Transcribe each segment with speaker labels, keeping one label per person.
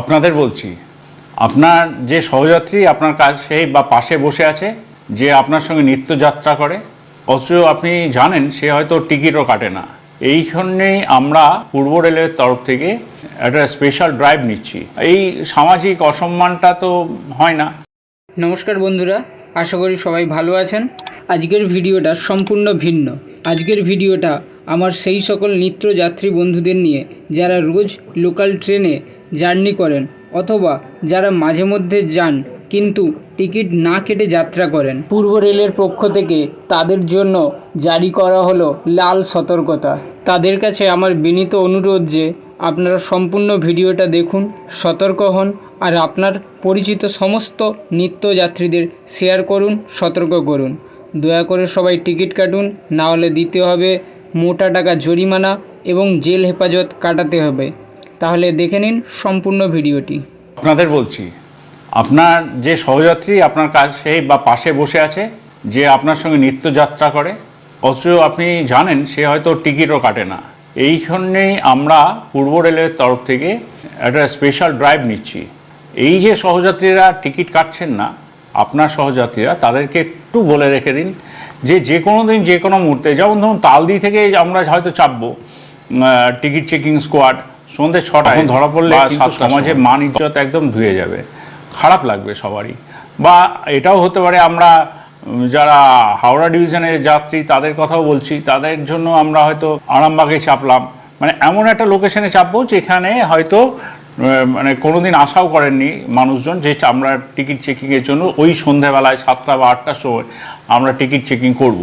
Speaker 1: আপনাদের বলছি, আপনার যে সহযাত্রী আপনার কাছে বা পাশে বসে আছে, যে আপনার সঙ্গে নিত্যযাত্রা করে, অথচ আপনি জানেন সে হয়তো টিকিটও কাটে না। এইখানেই আমরা পূর্ব রেলের তরফ থেকে একটা স্পেশাল ড্রাইভ নিচ্ছি। এই সামাজিক অসম্মানটা তো হয় না।
Speaker 2: নমস্কার বন্ধুরা, আশা করি সবাই ভালো আছেন। আজকের ভিডিওটা সম্পূর্ণ ভিন্ন। আজকের ভিডিওটা আমার সেই সকল নিত্যযাত্রী বন্ধুদের নিয়ে যারা রোজ লোকাল ট্রেনে জার্নি করেন অথবা যারা মাঝে মধ্যে যান কিন্তু টিকিট না কেটে যাত্রা করেন। পূর্ব রেলের পক্ষ থেকে তাদের জন্য জারি করা হলো লাল সতর্কতা। তাদের কাছে আমার বিনীত অনুরোধ যে আপনারা সম্পূর্ণ ভিডিওটা দেখুন, সতর্ক হন আর আপনার পরিচিত সমস্ত নিত্যযাত্রীদের শেয়ার করুন, সতর্ক করুন। দয়া করে সবাই টিকিট কাটুন, না হলে দিতে হবে মোটা টাকা জরিমানা এবং জেল হেফাজত কাটাতে হবে। তাহলে দেখে নিন সম্পূর্ণ ভিডিওটি।
Speaker 1: আপনাদের বলছি, আপনার যে সহযাত্রী আপনার কাছে বা পাশে বসে আছে, যে আপনার সঙ্গে নিত্যযাত্রা করে, অথচ আপনি জানেন সে হয়তো টিকিটও কাটে না। এইখানেই আমরা পূর্ব রেলের তরফ থেকে একটা স্পেশাল ড্রাইভ নিচ্ছি। এই যে সহযাত্রীরা টিকিট কাটছেন না, আপনার সহযাত্রীরা তাদেরকে একটু বলে রেখে দিন যে যে কোনো দিন যে কোনো মুহূর্তে যেমন ধরুন তালদি থেকে আমরা হয়তো চাপবো টিকিট চেকিং স্কোয়াড সন্ধ্যে ছটায় ধরা পড়লে সমাজে মান ইজ্জত একদম ধুয়ে যাবে। খারাপ লাগবে সবারই। বা এটাও হতে পারে আমরা যারা হাওড়া ডিভিশনের যাত্রী তাদের কথাও বলছি তাদের জন্য আমরা হয়তো আরামবাগে চাপলাম। মানে এমন একটা লোকেশনে চাপবো যেখানে হয়তো মানে কোনোদিন আশাও করেননি মানুষজন যে আমরা টিকিট চেকিংয়ের জন্য ওই সন্ধ্যাবেলায় সাতটা বা আটটার সময় আমরা টিকিট চেকিং করব।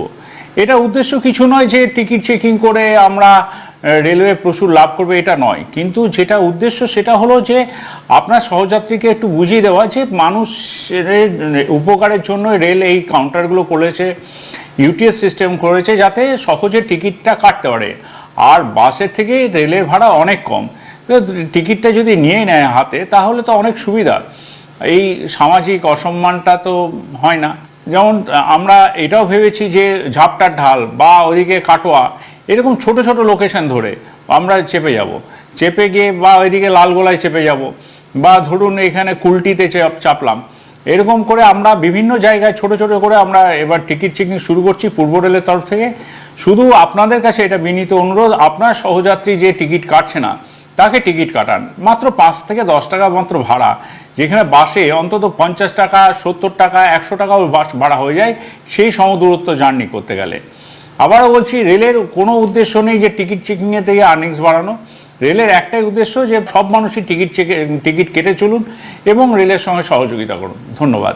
Speaker 1: এটা উদ্দেশ্য কিছু নয় যে টিকিট চেকিং করে আমরা রেলওয়ে প্রচুর লাভ করবে, এটা নয়। কিন্তু যেটা উদ্দেশ্য সেটা হলো যে আপনার সহযাত্রীকে একটু বুঝিয়ে দেওয়া যে মানুষের উপকারের জন্য রেল এই কাউন্টারগুলো করেছে ইউটিএস সিস্টেম করেছে যাতে সহজে টিকিটটা কাটতে পারে। আর বাসের থেকে রেলের ভাড়া অনেক কম। টিকিটটা যদি নিয়ে নেয় হাতে, তাহলে তো অনেক সুবিধা। এই সামাজিক অসম্মানটা তো হয় না। যেমন, আমরা এটাও ভেবেছি যে ঝাপটার ঢাল বা ওইদিকে কাটোয়া, এরকম ছোট ছোট লোকেশন ধরে আমরা চেপে যাব। চেপে গিয়ে বা ওইদিকে লালগোলায় চেপে যাব। বা ধরুন এখানে কুলটিতে চাপ, চাপলাম। এরকম করে আমরা বিভিন্ন জায়গায় ছোট ছোট করে আমরা এবার টিকিট চেকিং শুরু করছি পূর্ব রেলের তরফ থেকে। শুধু আপনাদের কাছে এটা বিনীত অনুরোধ, আপনার সহযাত্রী যে টিকিট কাটছে না তাকে টিকিট কাটান। মাত্র পাঁচ থেকে দশ টাকা মাত্র ভাড়া। যেখানে বাসে অন্তত পঞ্চাশ টাকা, সত্তর টাকা, একশো টাকাও বাস ভাড়া হয়ে যায়, সেই সমদূরত্ব জার্নি করতে গেলে। আবারও বলছি, রেলের কোনো উদ্দেশ্য নেই যে টিকিট চেকিংয়ে থেকে আর্নিংস বাড়ানো। রেলের একটাই উদ্দেশ্য যে সব মানুষই টিকিট চেকে, টিকিট কেটে চলুন এবং রেলের সঙ্গে সহযোগিতা করুন। ধন্যবাদ।